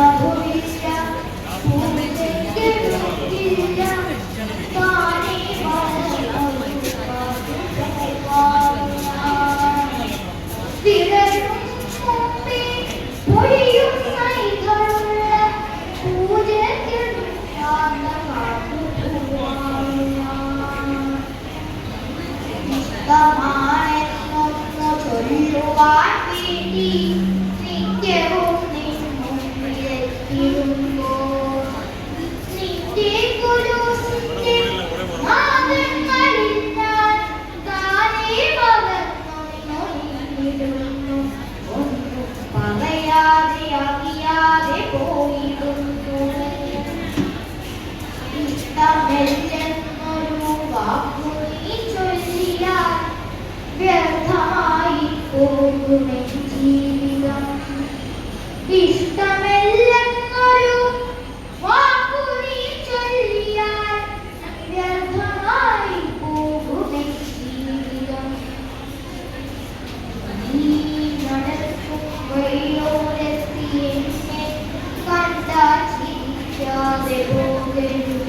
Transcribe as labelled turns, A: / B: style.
A: 감사합니다. ഒന്നും പറയാതെ അറിയാതെ പോയിടുന്നു ഇഷ്ടമെല്ലെന്നൊരു വാക്കു നീ ചൊല്ലിയാൽ വ്യർത്ഥമായി പോകുമെൻ ജീവിതം ഇഷ്ടമെല്ല Father,